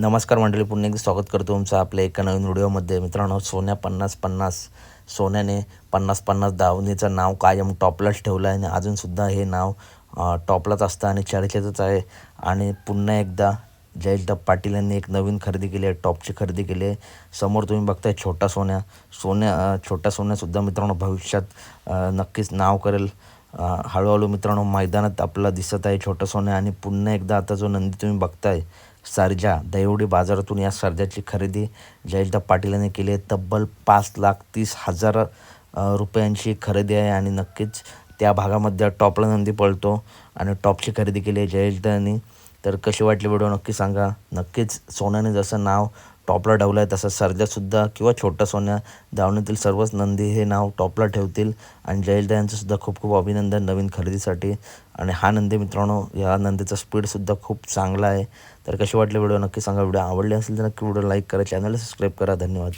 नमस्कार मंडळी पुन्हा एकदा स्वागत करतो तुमचं आपल्या एका नवीन व्हिडिओमध्ये. मित्रांनो सोन्या पन्नास पन्नास सोन्याने पन्नास पन्नास दावणीचं नाव कायम टॉपलाच ठेवलं आहे. आणि अजूनसुद्धा हे नाव टॉपलाच असतं आणि चर्चेतच आहे. आणि पुन्हा एकदा जयेश पाटील यांनी एक नवीन खरेदी केली आहे टॉपची खरेदी केली आहे. समोर तुम्ही बघताय छोटा सोन्या. सोन्या छोट्या छोटा सोन्यासुद्धा मित्रांनो भविष्यात नक्कीच नाव करेल. हळूहळू मित्रांनो मैदानात आपला दिसत आहे छोटं सोन्या. आणि पुन्हा एकदा आता जो नंदी तुम्ही बघताय सर्जा दैवडी बाजारातून या सर्जाची खरेदी जयदा पाटील यांनी केली आहे. तब्बल पाच लाख तीस हजार रुपयांची खरेदी आहे आणि नक्कीच त्या भागामध्ये टॉपला नंदी पळतो आणि टॉपची खरेदी केली आहे जयेशदा यांनी. तर कशी वाटली व्हिडिओ नक्की सांगा. नक्कीच सोन्याने जसं नाव टॉपला डावला आहे तसं सर्जासुद्धा किंवा छोटा सोन्या धावण्यातील सर्वच नंदी हे नाव टॉपला ठेवतील. आणि जयलदा यांचंसुद्धा खूप खूप अभिनंदन नवीन खरेदीसाठी. आणि हा नंदी मित्रांनो या नंदीचा स्पीडसुद्धा खूप चांगला आहे. तर कशी वाटली व्हिडिओ नक्की सांगा. व्हिडिओ आवडले असेल तर नक्की व्हिडिओ लाईक करा. चॅनलला सबस्क्राईब करा. धन्यवाद.